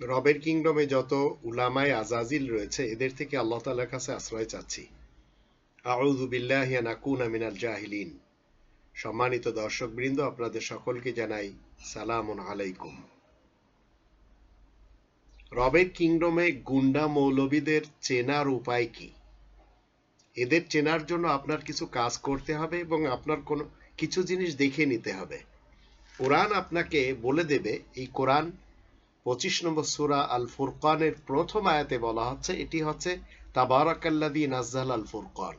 রবের কিংডমে যত উলামায় আজাজিল রয়েছে, এদের থেকে আল্লাহ তালার কাছে আশ্রয় চাচ্ছি। মিনাল জাহিলিন। সম্মানিত দর্শকবৃন্দ, আপনাদের সকলকে জানাই সালামুন আলাইকুম। রবের কিংডমে গুন্ডা মৌলবীদের চেনার উপায় কি? এদের চেনার জন্য আপনার কিছু কাজ করতে হবে এবং আপনার কোনো কিছু জিনিস দেখে নিতে হবে। কোরআন আপনাকে বলে দেবে, এই কোরআন পঁচিশ নম্বর সুরা আল ফুরকানের প্রথম আয়াতে বলা হচ্ছে, এটি হচ্ছে তাবারাকাল্লাদি নাজ্জাল আল ফুরকান।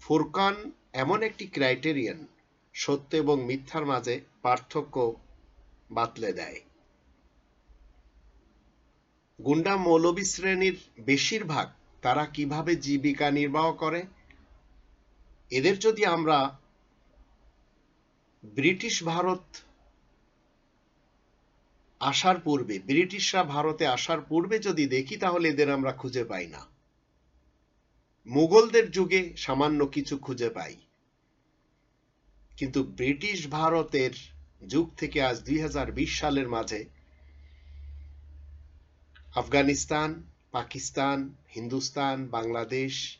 ফুরকান এমন একটি ক্রাইটেরিয়ান, সত্য এবং মিথ্যার মাঝে পার্থক্য বাতলে দেয়। গুন্ডা মৌলবী শ্রেণির বেশিরভাগ তারা কীভাবে জীবিকা নির্বাহ করে? এদের যদি আমরা ব্রিটিশ ভারত আসার পূর্বে, ব্রিটিশরা ভারতে আসার পূর্বে যদি দেখি, তাহলে এদের আমরা খুঁজে পাই না। মুঘলদের যুগে সামান্য কিছু খুঁজে পাই। কিন্তু ব্রিটিশ ভারতের যুগ থেকে আজ দুই হাজার বিশ সালের মাঝে আফগানিস্তান, পাকিস্তান, হিন্দুস্তান, বাংলাদেশ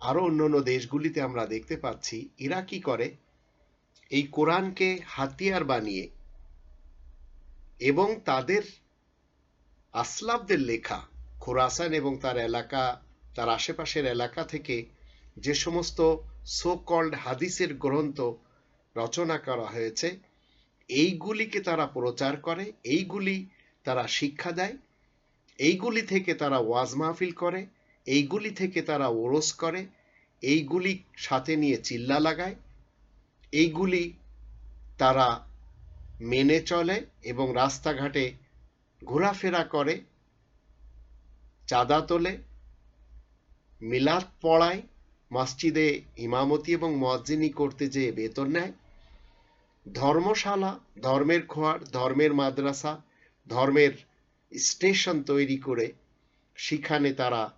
আরও অন্যান্য দেশগুলিতে আমরা দেখতে পাচ্ছি এরা কি করে? এই কোরআনকে হাতিয়ার বানিয়ে এবং তাদের আসলাফদের লেখা, খোরাসান এবং তার এলাকা, তার আশেপাশের এলাকা থেকে যে সমস্ত সো কল্ড হাদিসের গ্রন্থ রচনা করা হয়েছে, এইগুলিকে তারা প্রচার করে, এইগুলি তারা শিক্ষা দেয়, এইগুলি থেকে তারা ওয়াজ মাহফিল করে, এইগুলি থেকে তারা ওরস করে, এইগুলি সাথে নিয়ে চিল্লা লাগায়, এইগুলি তারা মেনে চলে এবং রাস্তাঘাটে ঘোরাফেরা করে, চাঁদা তোলে, মিলাদ পড়ায়, মসজিদে ইমামতি এবং মজ্জিনি করতে যেয়ে বেতন নেয়। ধর্মশালা, ধর্মের খোয়ার, ধর্মের মাদ্রাসা, ধর্মের স্টেশন তৈরি করে সেখানে তারা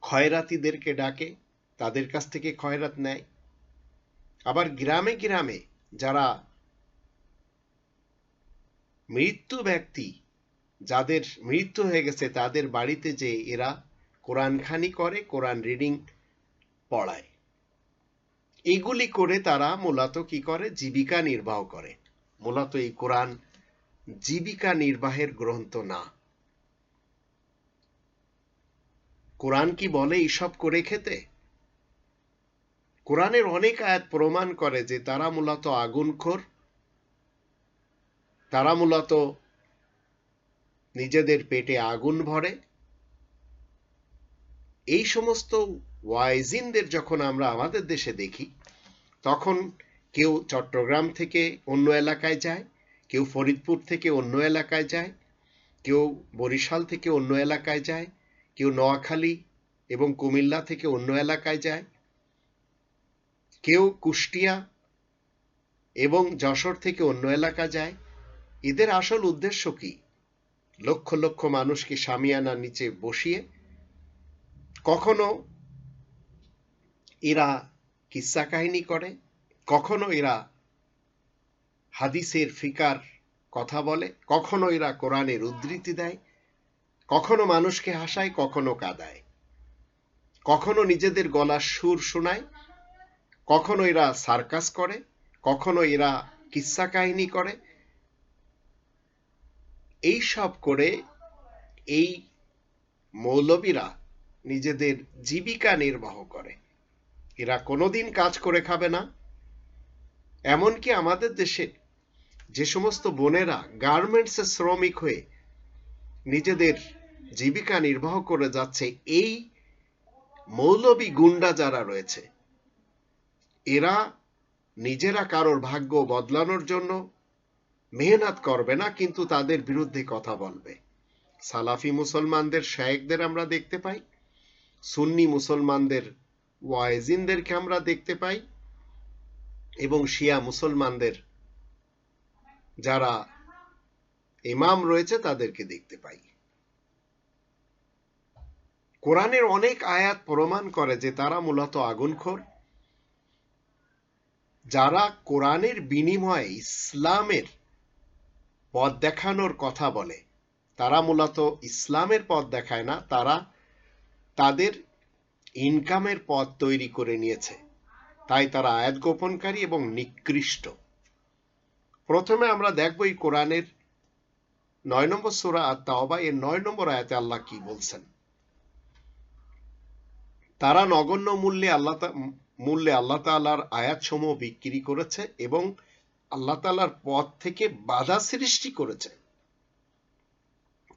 খয়রাতিদেরকে ডাকে, তাদের কাছ থেকে খয়রাত নেয়। আবার গ্রামে গ্রামে যারা মৃত্যু ব্যক্তি, যাদের মৃত্যু হয়ে গেছে, তাদের বাড়িতে যে এরা কোরআনখানি করে, কোরআন রিডিং পড়ায়। এগুলি করে তারা মূলত কি করে? জীবিকা নির্বাহ করে। মূলত এই কোরআন জীবিকা নির্বাহের গ্রন্থ না। কোরআন কি বলে এইসব করে খেতে? কোরআনের অনেক আয়াত প্রমাণ করে যে তারা মূলত আগুনখোর তারা মূলত নিজেদের পেটে আগুন ভরে। এই সমস্ত ওয়াইজিনদের যখন আমরা আমাদের দেশে দেখি, তখন কেউ চট্টগ্রাম থেকে অন্য এলাকায় যায়, কেউ ফরিদপুর থেকে অন্য এলাকায় যায়, কেউ বরিশাল থেকে অন্য এলাকায় যায়, কেউ নোয়াখালী এবং কুমিল্লা থেকে অন্য এলাকায় যায়, কেউ কুষ্টিয়া এবং যশোর থেকে অন্য এলাকা যায় এদের আসল উদ্দেশ্য কি? লক্ষ লক্ষ মানুষকে সামিয়ানার নিচে বসিয়ে কখনো এরা কিসা কাহিনী করে, কখনো এরা হাদিসের ফিকার কথা বলে, কখনো এরা কোরআনের উদ্ধৃতি দেয়, কখনো মানুষকে হাসায়, কখনো কাদায়। কখনো নিজেদের গলার সুর শোনায়, কখনো এরা সার্কাস করে, কখনো এরা কিসা কাহিনী করে এই সব করে এই মৌলবীরা নিজেদের জীবিকা নির্বাহ করে। এরা কোনোদিন কাজ করে খাবে না। এমনকি আমাদের দেশে যে সমস্ত বোনেরা গার্মেন্টসের শ্রমিক হয়ে নিজেদের জীবিকা নির্বাহ করে যাচ্ছে, এই মৌলবী গুন্ডা যারা রয়েছে, এরা নিজেরা কারোর ভাগ্য বদলানোর জন্য মেহনত করবে না, কিন্তু তাদের বিরুদ্ধে কথা বলবে। সালাফি মুসলমানদের শায়েকদের আমরা দেখতে পাই, সুন্নি মুসলমানদের ওয়াইজিনদেরকে আমরা দেখতে পাই, এবং শিয়া মুসলমানদের যারা ইমাম রয়েছে তাদেরকে দেখতে পাই। কোরআনের অনেক আয়াত প্রমাণ করে যে তারা মূলত আগুনখোর, যারা কোরআনের বিনিময়ে ইসলামের পথ দেখানোর কথা বলে। তারা মূলত ইসলামের পথ দেখায় না, তারা তাদের ইনকামের পথ তৈরি করে নিয়েছে। তাই তারা আয়াত গোপনকারী এবং নিকৃষ্ট। প্রথমে আমরা দেখব এই কোরআনের নয় নম্বর সুরা তাওবা এর নয় নম্বর আয়াতে আল্লাহ কি বলছেন। তারা নগণ্য মূল্যে আল্লাহ মূল্যে আল্লাহ তাআলার আয়াতসমূহ বিক্রি করেছে এবং আল্লাহ তাআলার পথ থেকে বাধা সৃষ্টি করেছে।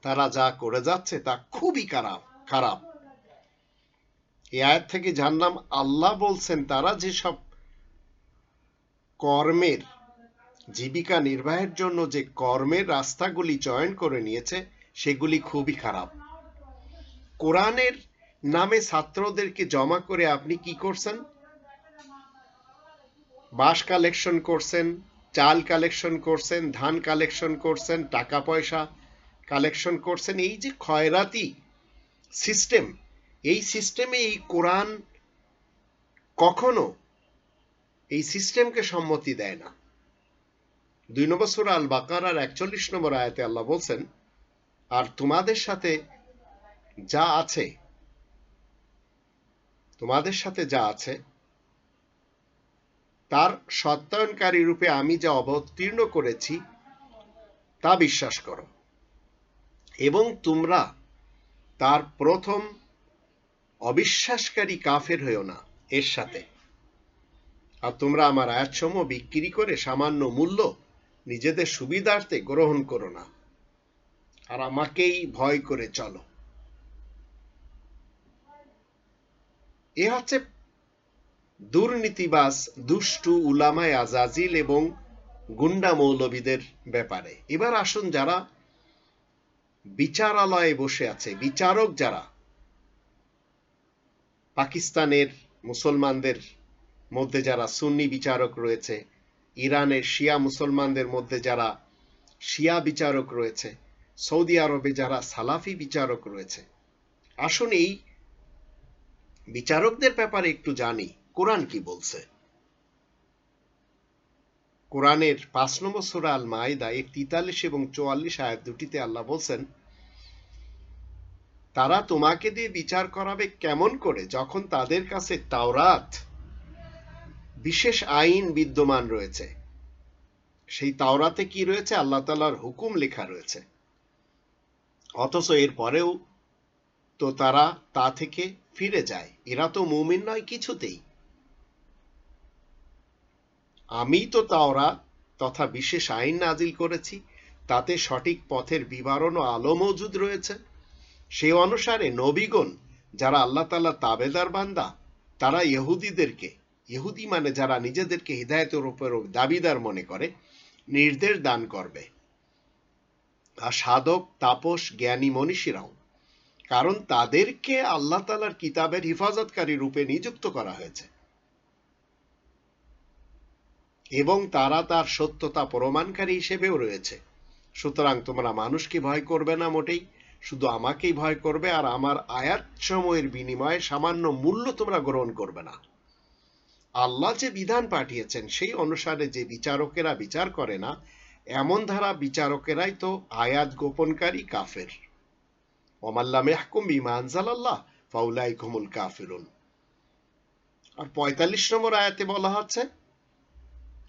তারা যা করে যাচ্ছে তা খুবই খারাপ খারাপ। এই আয়াত থেকে জানলাম আল্লাহ বলছেন, তারা যেসব কর্মের জীবিকা নির্বাহের জন্য যে কর্মের রাস্তাগুলি চয়ন করে নিয়েছে, সেগুলি খুবই খারাপ। কোরআনের নামে ছাত্রদেরকে জমা করে আপনি কি করছেন? বাস কালেকশন করছেন চাল কালেকশন করছেন, ধান কালেকশন করছেন, টাকা পয়সা কালেকশন করছেন, এই যে খয়রাতি সিস্টেম, এই সিস্টেমে এই কোরআন কখনো এই সিস্টেমকে সম্মতি দেয় না। দুই নম্বর সুরা আল বাকারার একচল্লিশ নম্বর আয়াতে আল্লাহ বলছেন, আর তোমাদের সাথে যা আছে, তোমাদের সাথে যা আছে তার সত্যায়নকারী রূপে আমি যা অবতীর্ণ করেছি, তা বিশ্বাস করো। এবং তোমরা তার প্রথম অবিশ্বাসকারী কাফের হয়েও না এর সাথে। আর তোমরা আমার আয়াতসমূহ বিক্রি করে সামান্য মূল্য নিজেদের সুবিধার্থে গ্রহণ করো না। আর আমাকেই ভয় করে চলো। এ হচ্ছে দুর্নীতিবাজ, দুষ্টু, উলামায় আজাজিল এবং গুন্ডা মৌলবীদের ব্যাপারে। এবার আসুন যারা বিচারালয়ে বসে আছে, বিচারক যারা পাকিস্তানের মুসলমানদের মধ্যে যারা সুন্নি বিচারক রয়েছে, ইরানের শিয়া মুসলমানদের মধ্যে যারা শিয়া বিচারক রয়েছে, সৌদি আরবে যারা সালাফি বিচারক রয়েছে। আসুন এই বিচারকদের ব্যাপারে একটু জানি। কোরআন কি বলছে? কোরআনের পাঁচ নম্বর সুরা আল এর তিতাল্লিশ এবং চুয়াল্লিশ আয়াত দুটিতে আল্লাহ বলছেন, তারা তোমাকে দিয়ে বিচার করাবে কেমন করে যখন তাদের কাছে তাওরাত, বিশেষ আইন বিদ্যমান রয়েছে। সেই তাওরাতে কি রয়েছে? আল্লাহ তালার হুকুম লেখা রয়েছে। অথচ এর পরেও তো তারা তা থেকে ফিরে যায়। এরা তো মুমিন নয় কিছুতেই। আমি তো তাওরা তথা বিশেষ আইন নাজিল করেছি, তাতে সঠিক পথের বিবরণ ও আলো মজুদ রয়েছে। সে অনুসারে নবীগণ, যারা আল্লাহ তাল্লাহ তাবেদার বান্দা, তারা ইহুদিদেরকে, ইহুদি মানে যারা নিজেদেরকে হৃদায়তের উপর দাবিদার মনে করে, নির্দেশ দান করবে। আর সাধক, তাপস, জ্ঞানী মনীষীরাও, কারণ তাদেরকে আল্লাহ তালার কিতাবের হিফাজতকারী রূপে নিযুক্ত করা হয়েছে। এবং তারা তার সত্যতা প্রমাণকারী হিসেবেও রয়েছে। সুতরাং তোমরা মানুষকে ভয় করবে না মোটেই, শুধু আমাকেই ভয় করবে আর আমার আয়াত সময়ের বিনিময়ে সামান্য মূল্য তোমরা গ্রহণ করবে না। আল্লাহ যে বিধান পাঠিয়েছেন, সেই অনুসারে যে বিচারকেরা বিচার করে না, এমন ধারা বিচারকেরাই তো আয়াত গোপনকারী কাফের। ওমাল্লাম ইয়াহকুম বিমা আনজালাল্লাহ, ফাউলাইকুমুল কাফিরুন। আর পঁয়তাল্লিশ নম্বর আয়াতে বলা হচ্ছে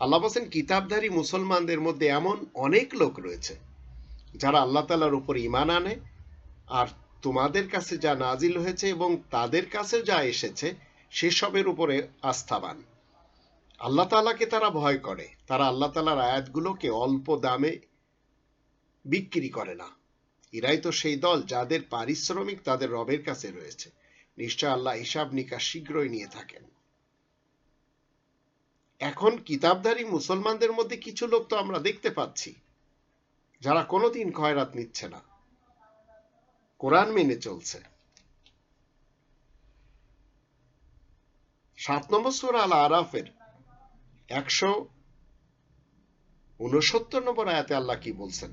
আল্লাহ বলছেন, কিতাবধারী মুসলমানদের মধ্যে এমন অনেক লোক রয়েছে, যারা আল্লাহ তালার উপর ইমান আনে, আর তোমাদের কাছে যা নাজিল হয়েছে এবং তাদের কাছে যা এসেছে, সেসবের উপরে আস্থাবান আল্লাহ তালাকে তারা ভয় করে। তারা আল্লাহ তালার আয়াতগুলোকে অল্প দামে বিক্রি করে না। এরাই তো সেই দল যাদের পারিশ্রমিক তাদের রবের কাছে রয়েছে। নিশ্চয় আল্লাহ হিসাব নিকাশ শীঘ্রই নিয়ে থাকেন। এখন কিতাবধারী মুসলমানদের মধ্যে কিছু লোক তো আমরা দেখতে পাচ্ছি, যারা কোনোদিন খয়রাত নিচ্ছে না। কোরআন মেনে চলছে। সাত নম্বর সুরা আল আরাফের একশো উনসত্তর নম্বর আয়াতে আল্লাহ কি বলছেন?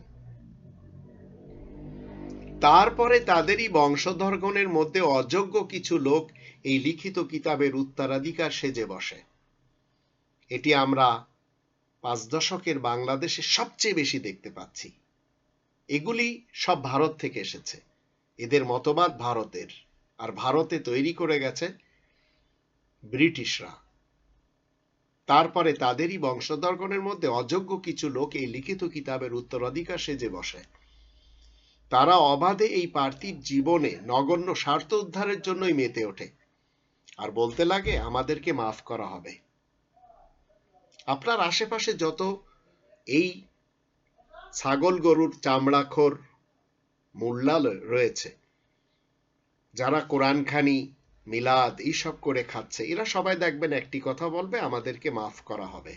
তারপরে তাদেরই বংশধরগণের মধ্যে অযোগ্য কিছু লোক এই লিখিত কিতাবের উত্তরাধিকার সেজে বসে। এটি আমরা পাঁচ দশকের বাংলাদেশে সবচেয়ে বেশি দেখতে পাচ্ছি। এগুলি সব ভারত থেকে এসেছে। এদের মতবাদ ভারতের। আর ভারতে তৈরি করে গেছে ব্রিটিশরা। তারপরে তাদেরই বংশধরগণের মধ্যে অযোগ্য কিছু লোক এই লিখিত কিতাবের উত্তরাধিকার সেজে বসে। তারা অবাধে এই পার্থিব জীবনে নগণ্য স্বার্থ উদ্ধারের জন্যই মেতে ওঠে। আর বলতে লাগে, আমাদেরকে মাফ করা হবে। আপনার আশেপাশে যত এই ছাগল গরুর চামড়াখোর মোল্লা রয়েছে, যারা কোরআন খানি মিলাদ এইসব করে খাচ্ছে, এরা সবাই দেখবেন একটি কথা বলবে, আমাদেরকে মাফ করা হবে।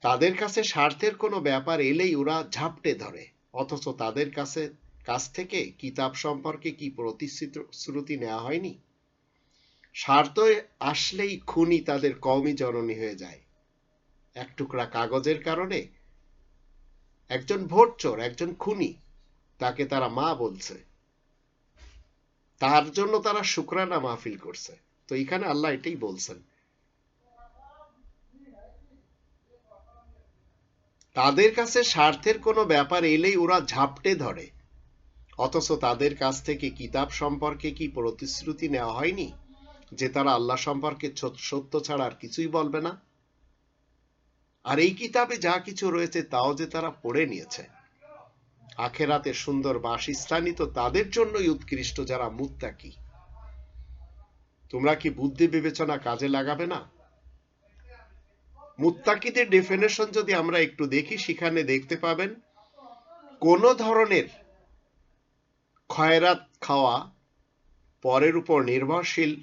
তাদের কাছে স্বার্থের কোনো ব্যাপার এলেই ওরা ঝাপটে ধরে, অথচ তাদের কাছে, কাছ থেকে কিতাব সম্পর্কে কি প্রতিশ্রুতি নেওয়া হয়নি? স্বার্থ আসলেই খুনি তাদের কমই জননী হয়ে যায়। এক টুকরা কাগজের কারণে একজন ভোট চোর একজন খুনি, তাকে তারা মা বলছে। তার জন্য তারা শুক্রানা মাহফিল করছে। তো এখানে আল্লাহ এটাই বলছেন। তাদের কাছে স্বার্থের কোনো ব্যাপার এলেই ওরা ঝাপটে ধরে। অথচ তাদের কাছ থেকে কিতাব সম্পর্কে কি প্রতিশ্রুতি নেওয়া হয়নি? যে তারা আল্লাহ সম্পর্কে সত্য ছাড়া আর কিছুই বলবে না। আর এই কিতাবে যা কিছু রয়েছে তাও যে তারা পড়ে নিয়েছে। আখেরাতে সুন্দর বাসস্থানই তো তাদের জন্যই উৎকৃষ্ট যারা মুত্তাকি। তোমরা কি বুদ্ধি বিবেচনা কাজে লাগাবে না? মুত্তাকিদের ডেফিনেশন যদি আমরা একটু দেখি, সেখানে দেখতে পাবেন, কোন ধরনের খয়রাত খাওয়া পরের উপর নির্ভরশীল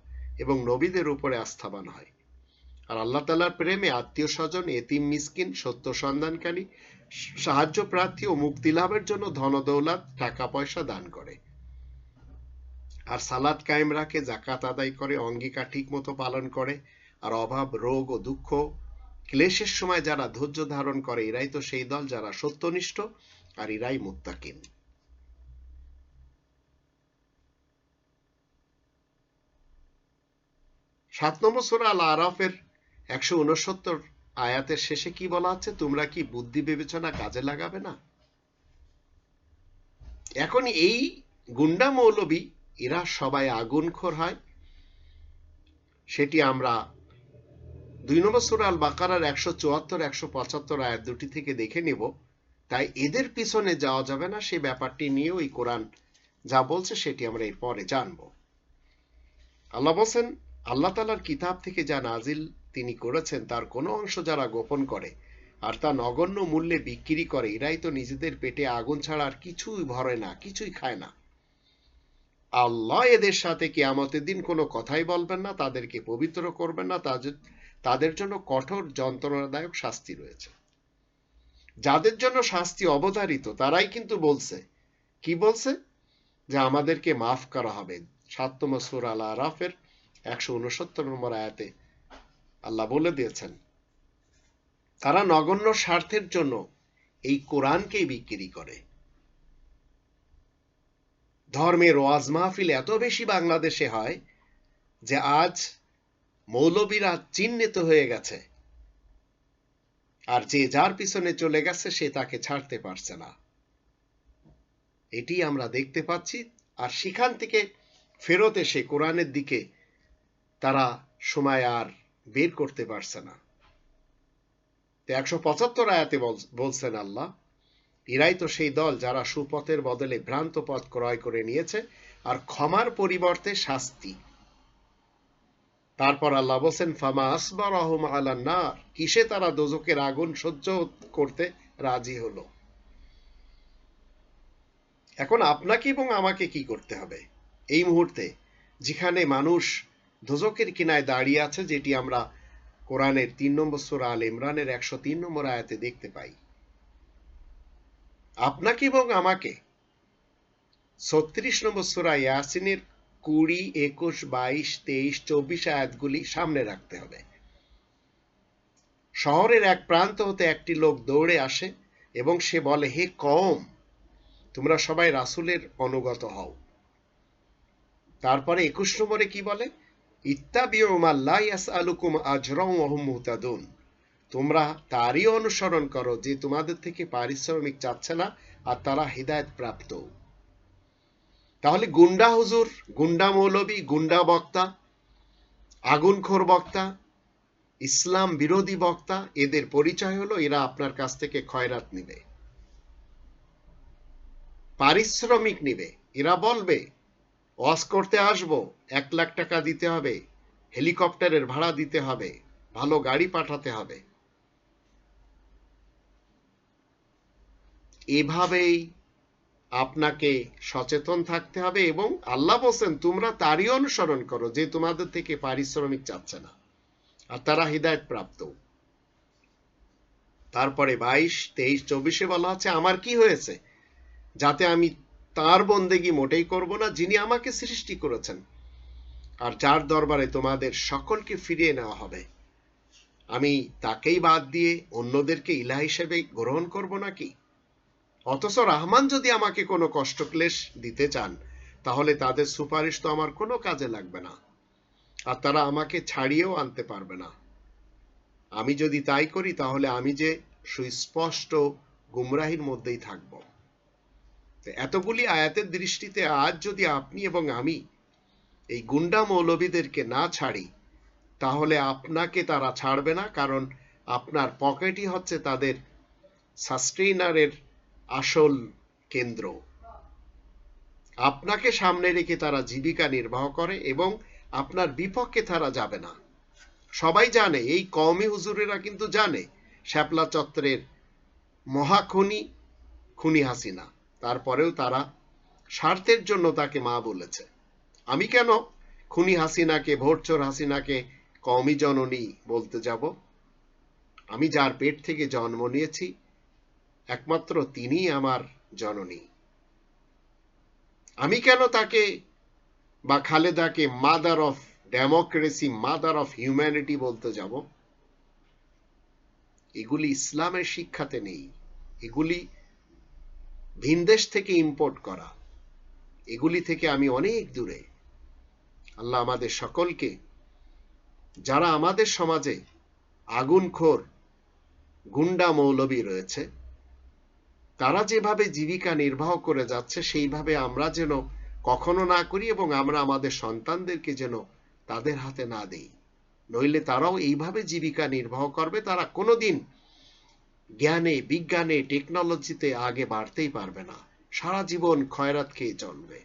এবং নবীদের উপরে আস্থাবান হয়। আর আল্লাহ তালার প্রেমে আত্মীয় স্বজন, এতিম, মিসকিন, সত্য সন্ধানকারী, সাহায্য প্রার্থী ও মুক্তি লাভের জন্য ধনদৌলাত টাকা পয়সা দান করে। আর সালাদ কায়েম রাখে জাকাত আদায় করে অঙ্গিকা ঠিক মতো পালন করে। আর অভাব, রোগ ও দুঃখ, ক্লেশের সময় যারা ধৈর্য ধারণ করে, এরাই তো সেই দল যারা সত্যনিষ্ঠ আর এরাই মুত্তাকিন। সাত নম্বর সুরা আল আরাফের একশো উনসত্তর আয়াতের শেষে কি বলা হচ্ছে তোমরা কি বুদ্ধি বিবেচনা কাজে লাগাবে না? এখন এই গুন্ডা মৌলবী, এরা সবাই আগুনখোর হয়। সেটি আমরা দুই নম্বর সুরা আল বাকারার একশো চুয়াত্তর, একশো পঁচাত্তর আয়াত দুটি থেকে দেখে নিব। তাই এদের পিছনে যাওয়া যাবে না, সে ব্যাপারটি নিয়ে ওই কোরআন যা বলছে সেটি আমরা এর পরে জানব। আল্লাহ বলছেন আল্লাহ তালার কিতাব থেকে যা নাজিল তিনি করেছেন, তার কোনো অংশ যারা গোপন করে আর তা নগণ্য মূল্যে বিক্রি করে, এরাই তো নিজেদের পেটে আগুন ছাড়া আর কিছুই ভরে না, কিছুই খায় না। আল্লাহ এদের সাথে কেয়ামতের দিন কোনো কথাই বলবেন না, তাদেরকে পবিত্র করবেন না তাদের জন্য কঠোর যন্ত্রণাদায়ক শাস্তি রয়েছে। যাদের জন্য শাস্তি অবধারিত, তারাই কিন্তু বলছে। কি বলছে? যে আমাদেরকে মাফ করা হবে। সাতম সুর আল আরাফের একশো উনসত্তর নম্বর আয়াতে আল্লাহ বলে দিয়েছেন, তারা নগণ্য স্বার্থের জন্য এই কোরআনকেই বিক্রি করে। ধর্মের ওয়াজ মাহফিল এত বেশি বাংলাদেশে হয় যে আজ মৌলবীরা চিহ্নিত হয়ে গেছে। আর যে যার পিছনে চলে গেছে সে তাকে ছাড়তে পারছে না। এটি আমরা দেখতে পাচ্ছি, আর সেখান থেকে ফেরত এসে কোরআনের দিকে তারা সময় আর বের করতে পারছে না। একশো পঁচাত্তর আয়াতে বলছেন আল্লাহ, এরাই তো সেই দল যারা সুপথের বদলে ভ্রান্ত পথ ক্রয় করে নিয়েছে আর ক্ষমার পরিবর্তে শাস্তি। তারপর আল্লাহ বলছেন, ফামা আসবার আলান্নার কিসে তারা দোজকের আগুন সহ্য করতে রাজি হলো? এখন আপনাকে এবং আমাকে কি করতে হবে? এই মুহূর্তে যেখানে মানুষ দোজকের কিনায় দাঁড়িয়ে আছে, যেটি আমরা কোরআনের তিন নম্বর সুরা আল ইমরানের একশো তিন নম্বর আয়াতে দেখতে পাই। আপনাকে এবং আমাকে ছত্রিশ নম্বর সুরা ইয়াসিনের কুড়ি, একুশ, বাইশ, তেইশ, চব্বিশ আয়াতগুলি সামনে রাখতে হবে। শহরের এক প্রান্ত হতে একটি লোক দৌড়ে আসে এবং সে বলে, হে কম তোমরা সবাই রাসুলের অনুগত হও। তারপরে একুশ নম্বরে কি বলে? তোমরা তারই অনুসরণ করো যে তোমাদের থেকে পারিশ্রমিক চাচ্ছে না আর তারা হৃদায়ত প্রাপ্ত। তাহলে গুন্ডা হুজুর, গুন্ডা মৌলবী, গুন্ডা বক্তা, আগুনখোর বক্তা, ইসলাম বিরোধী বক্তা, এদের পরিচয় হলো এরা আপনার কাছ থেকে খয়রাত নিবে। পারিশ্রমিক নিবে। এরা বলবে ওয়াজ করতে আসব, এক লাখ টাকা দিতে হবে, হেলিকপ্টারের ভাড়া দিতে হবে, ভালো গাড়ি পাঠাতে হবে। এভাবেই আপনাকে সচেতন থাকতে হবে এবং আল্লাহ বলছেন, তোমরা তারই অনুসরণ করো, যে তোমাদের থেকে পারিশ্রমিক চাচ্ছে না। আর তারা হৃদায়ত প্রাপ্ত। তারপরে বাইশ, তেইশ, চব্বিশে বলা হচ্ছে আমার কি হয়েছে? যাতে আমি তার বন্দেগি মোটেই করব না যিনি আমাকে সৃষ্টি করেছেন। আর যার দরবারে তোমাদের সকলকে ফিরিয়ে নেওয়া হবে, আমি তাকেই বাদ দিয়ে অন্যদেরকে ইলা হিসেবে গ্রহণ করব নাকি? অথচ রহমান যদি আমাকে কোনো কষ্ট ক্লেশ দিতে চান, তাহলে তাদের সুপারিশ তো আমার কোনো কাজে লাগবে না, আর তারা আমাকে ছাড়িয়েও আনতে পারবে না। আমি যদি তাই করি, তাহলে আমি যে সুস্পষ্ট গুমরাহির মধ্যেই থাকব। এতগুলি আয়াতের দৃষ্টিতে আজ যদি আপনি এবং আমি এই গুন্ডা মৌলবীদেরকে না ছাড়ি, তাহলে আপনাকে তারা ছাড়বে না, কারণ আপনার পকেটই হচ্ছে তাদের সাস্টেইনারের আসল কেন্দ্র। আপনাকে সামনে রেখে তারা জীবিকা নির্বাহ করে এবং আপনার বিপক্ষে তারা যাবে না। সবাই জানে, এই কওমি হুজুরেরা কিন্তু জানে, শ্যাপলা চত্বরের মহাখনি খুনি হাসিনা। তারপরেও তারা স্বার্থের জন্য তাকে মা বলেছে। আমি কেন খুনি হাসিনাকে, ভোটচোর হাসিনাকে কওমি জননী বলতে যাব? আমি যার পেট থেকে জন্ম নিয়েছি, একমাত্র তিনিই আমার জননী। আমি কেন তাকে বা খালেদাকে mother of democracy mother of humanity বলতে যাব? এগুলি ইসলামের শিক্ষাতে নেই। এগুলি ভিনদেশ থেকে ইম্পোর্ট করা। এগুলি থেকে আমি অনেক দূরে। আল্লাহ আমাদের সকলকে, যারা আমাদের সমাজে আগুনখোর গুন্ডা মৌলবী রয়েছে, তারা যেভাবে জীবিকা নির্বাহ করে যাচ্ছে, সেইভাবে আমরা যেন কখনো না করি এবং আমরা আমাদের সন্তানদেরকে যেন তাদের হাতে না দেই। নইলে তারাও এইভাবে জীবিকা নির্বাহ করবে, তারা কোনোদিন জ্ঞানে বিজ্ঞানে টেকনোলজিতে আগে বাড়তেই পারবে না। সারা জীবন খয়রাত খেয়ে চলবে